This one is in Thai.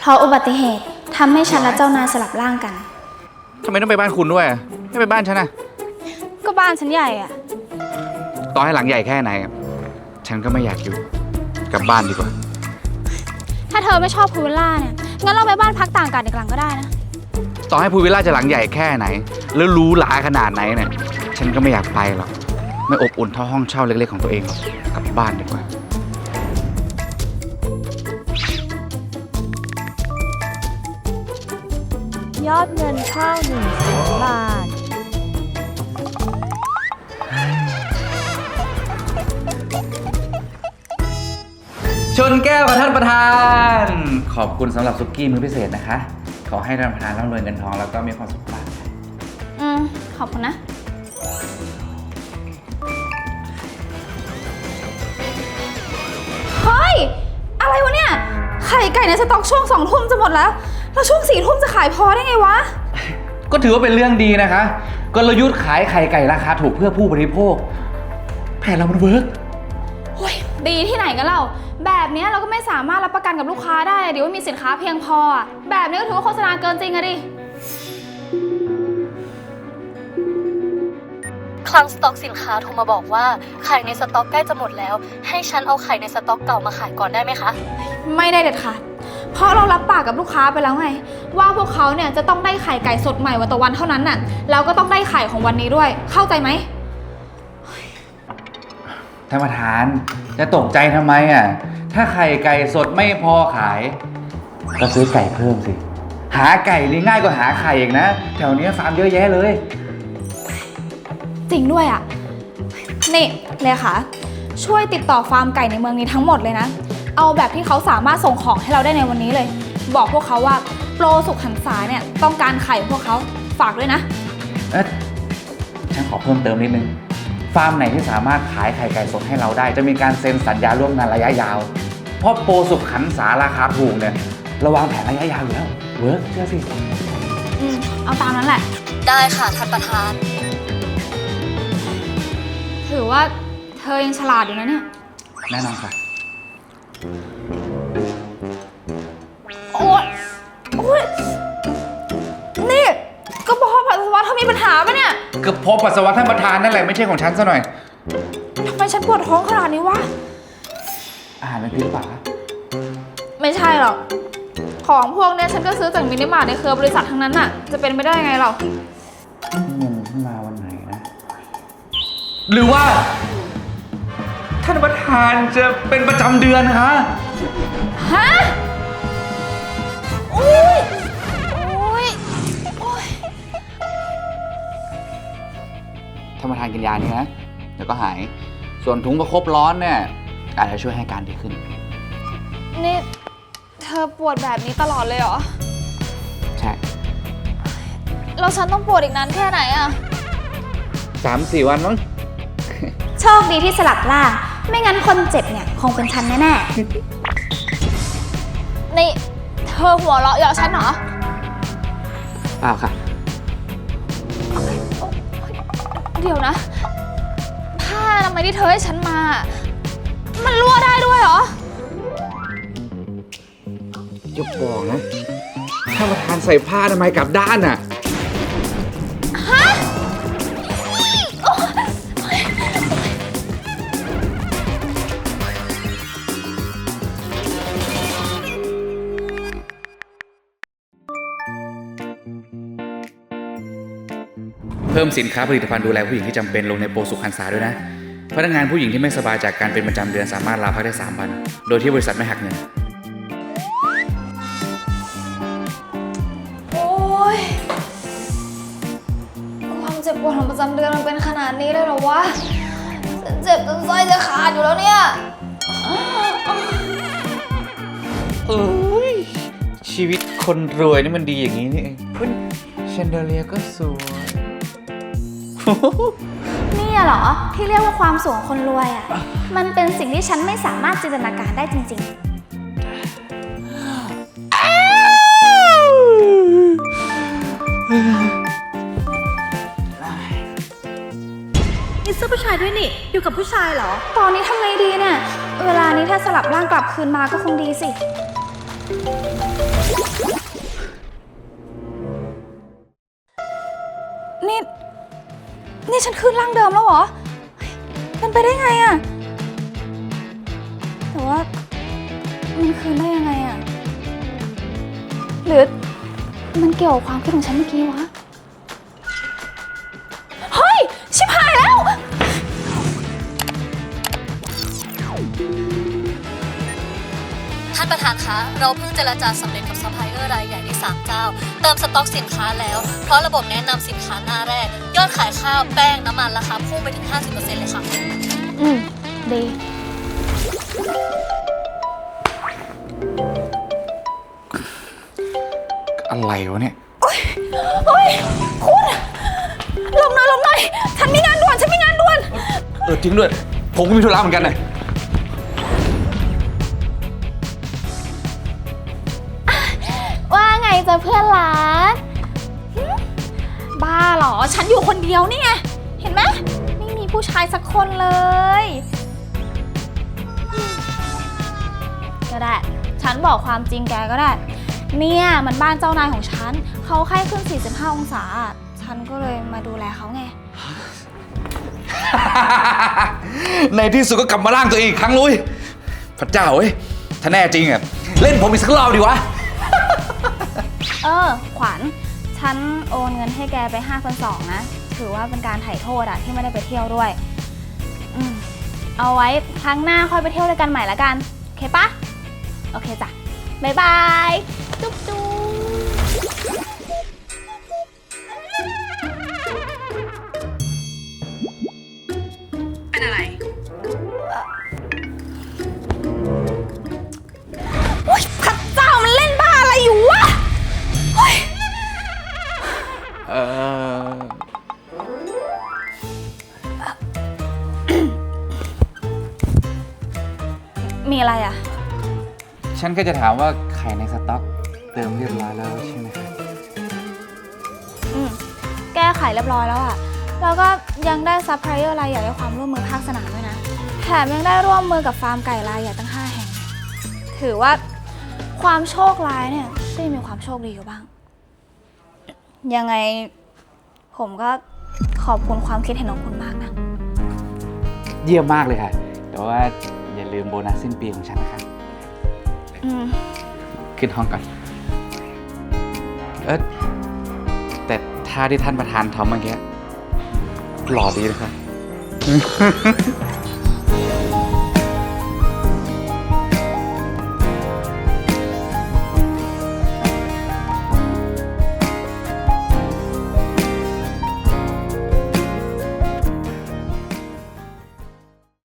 เพราะอุบัติเหตุทำให้ฉันและเจ้านายสลับร่างกัน ทำไมต้องไปบ้านคุณด้วยอะไม่ไปบ้านฉันนะก็บ้านฉันใหญ่อะต่อให้หลังใหญ่แค่ไหนอะฉันก็ไม่อยากอยู่กลับบ้านดีกว่า ถ้าเธอไม่ชอบพูลวิลล่าเนี่ย งั้นเราไปบ้านพักต่างกันอีกหลังก็ได้นะ ต่อให้ภูวิลล่าจะหลังใหญ่แค่ไหน แล้วหรู้หลาขนาดไหนเนี่ย ฉันก็ไม่อยากไปหรอก ไม่อบอุ่นเท่าห้องเช่าเล็กๆของตัวเองหรอกกลับบ้านดีกว่า ยอดเงินเข้า1นึ่งแสนบาท ชนแก้วกับท่านประธาน ขอบคุณสำหรับซุกี้มื้อพิเศษนะคะ ขอให้ท่านประธานร่ำรวยเงินทองแล้วก็มีความสุขมากอืม ขอบคุณนะ เฮ้ย อะไรวะเนี่ย ไข่ไก่ในสต็อกช่วงสองทุ่มจะหมดแล้ว แล้วช่วงสี่ทุ่มจะขายพอได้ไงวะ ก็ถือว่าเป็นเรื่องดีนะคะ กลยุทธ์ขายไข่ไก่ราคาถูกเพื่อผู้บริโภค แผนเรามันเวิร์กโอ้ยดีที่ไหนกันเราแบบเนี้ยเราก็ไม่สามารถรับประกันกับลูกค้าได้เดี๋ยวว่ามีสินค้าเพียงพออะแบบนี้ก็ถือว่าโฆษณาเกินจริงอะดิ คลังสต็อกสินค้าโทรมาบอกว่าไข่ในสต็อกใกล้จะหมดแล้ว ให้ฉันเอาไข่ในสต็อกเก่ามาขายก่อนได้ไหมคะ ไม่ได้เด็ดขาด เพราะเรารับปากกับลูกค้าไปแล้วไง ว่าพวกเขาเนี่ยจะต้องได้ไข่ไก่สดใหม่วันต่อวันเท่านั้นน่ะแล้วก็ต้องได้ไข่ของวันนี้ด้วย เข้าใจไหม ท่านประธานจะตกใจทำไมอะ ถ้าไข่ไก่สดไม่พอขาย ก็ซื้อไก่เพิ่มสิ หาไก่นี่ง่ายกว่าหาไข่อีกนะ แถวเนี้ยฟาร์มเยอะแยะเลย จริงด้วยอะ นี่เลยค่ะ ช่วยติดต่อฟาร์มไก่ในเมืองนี้ทั้งหมดเลยนะ เอาแบบที่เขาสามารถส่งของให้เราได้ในวันนี้เลย บอกพวกเขาว่าโปรสุขหันษาเนี่ยต้องการไข่พวกเขาฝากด้วยนะ เอ๊ะฉันขอเพิ่มเติมนิดนึง ฟาร์มไหนที่สามารถขายไข่ไก่สดให้เราได้ จะมีการเซ็นสัญญาร่วมงานระยะยาว เพราะโปรสุขขันสาราคาถูกเนี่ยเราวางแผนระยะยาวอยู่แล้ว เวิร์กเชื่อสิ อืมเอาตามนั้นแหละ ได้ค่ะท่านประธาน ถือว่าเธอยังฉลาดอยู่นะเนี่ย แน่นอนค่ะ โอ๊ยโอ๊ยนี่กระเพาะปัสสาวะเธอมีปัญหาปะเนี่ยก็เพราะปัสสาวะท่านประธานนั่นแหละไม่ใช่ของฉันซะหน่อย ทำไมฉันปวดท้องขนาดนี้วะ อาหารเป็นพิษหรือเปล่าคะไม่ใช่หรอก ของพวกเนี้ยฉันก็ซื้อจากมินิมาร์ทในเครือบริษัททั้งนั้นน่ะ จะเป็นไม่ได้ไงหรอกเงินขึ้นมาวันไหนนะ หรือว่าท่านประธานจะเป็นประจำเดือนนะคะฮะอุ้ยอุ้ยโอ๊ยท่านประธานกินยานี้นะเดี๋ยวก็หาย ส่วนถุงประคบร้อนเนี่ยอาจจะช่วยให้การดีขึ้น นี่เธอปวดแบบนี้ตลอดเลยเหรอ ใช่แล้วฉันต้องปวดอีกนานแค่ไหนอะสามสี่วันมั้ง โชคดีที่สลับล่าง ไม่งั้นคนเจ็บเนี่ยคงเป็นฉันแน่ๆนี่เธอหัวเราะเยาะฉันเหรอ เปล่าค่ะ เดี๋ยวนะ ผ้าทำไมยที่เธอให้ฉันมา มันรั่วได้ด้วยเหรอจะบอกนะท่านประธานใส่ผ้าทำไมยกลับด้านอะ เพิ่มสินค้าผลิตภัณฑ์ดูแลผู้หญิงที่จำเป็นลงในโปรสุขันษาด้วยนะ พนักงานผู้หญิงที่ไม่สบายจากการเป็นประจำเดือนสามารถลาพักได้3วัน โดยที่บริษัทไม่หักเงิน โอ้ยความเจ็บปวดของประจำเดือนมันเป็นขนาดนี้เลยเหรอวะ ฉันเจ็บจนไส้จะขาดอยู่แล้วเนี่ยเอ้ยชีวิตคนรวยนี่มันดีอย่างนี้นี่เองเฮ้ยแชนเดอเลียก็สวย นี่เหรอ ที่เรียกว่าความสูงของคนรวยอะ มันเป็นสิ่งที่ฉันไม่สามารถจินตนาการได้จริงมีเสื้อผู้ชายด้วยนี่ อยู่กับผู้ชายเหรอๆตอนนี้ทำไงดีเนี่ย เวลานี้ถ้าสลับร่างกลับคืนมาก็คงดีสิ นี่ฉันขึ้นร่างเดิมแล้วเหรอเฮ้ยเป็นไปได้ไงอะแต่ว่ามันคืนได้ยังไงอะหรือมันเกี่ยวกับความคิดของฉันเมื่อกี้วะ เฮ้ย ชิบหายแล้ว ท่านประธานคะ เราเพิ่งเจรจาสำเร็จกับซัพพลายเออร์รายใหญ่ได้ 3 เจ้า เติมสต็อกสินค้าแล้ว เพราะระบบแนะนำสินค้าหน้าแรก ยอดขายข้าวแป้งน้ำมันราคาพุ่งไปถึง 50%เลยค่ะ อืมดีอะไรวะเนี่ยเฮ้ยคุณลงหน่อยลงหน่อย ฉันมีงานด่วน ฉันมีงานด่วน เออจริงด้วย ผมก็มีธุระเหมือนกันเล ยว่าไงจะเพื่อนรักหึบ้าเหรอ ฉันอยู่คนเดียวนี่ไงเห็นไหมไม่มีผู้ชายสักคนเลย ก็ได้ ฉันบอกความจริงแกก็ได้ เนี่ยมันบ้านเจ้านายของฉัน เขาไข้ขึ้น 45 องศา ฉันก็เลยมาดูแลเขาไง ในที่สุดก็กลับมาร่างตัวเองอีกครั้งลุยพระเจ้าเว้ยถ้าแน่จริงอะ เล่นผมอีกสักรอบดีวะ เออ ขวัญ ฉันโอนเงินให้แกไป5 2 0 0นะ ถือว่าเป็นการไถ่โทษอะที่ไม่ได้ไปเที่ยวด้วยอืมเอาไว้ครั้งหน้าค่อยไปเที่ยวด้วยกันใหม่ละกัน โอเคปะ โอเคจ้ะ บ๊ายบาย จุ๊บจุ๊บ มีอะไรอะ ฉันก็จะถามว่าไข่ในสต็อกเติมเรียบร้อยแล้วใช่ไหมครับอืม แก้ไขเรียบร้อยแล้วอะ แล้วก็ยังได้ซัพพลายเออร์รายใหญ่ด้วยความร่วมมือภาคสนามด้วยนะ แถมยังได้ร่วมมือกับฟาร์มไก่รายใหญ่ตั้ง 5 แห่ง ถือว่าความโชคร้ายเนี่ยก็ยังมีความโชคดีอยู่บ้าง ยังไงผมก็ขอบคุณความคิดเห็นของคุณมากนะ เยี่ยมมากเลยค่ะ แต่ว่าอย่า ลืมโบนัสสิ้นปีของฉันนะครับอืม ขึ้นห้องก่อน เออแต่ท่าที่ท่านประธานทำเมื่อกี้หล่อดีนะครับ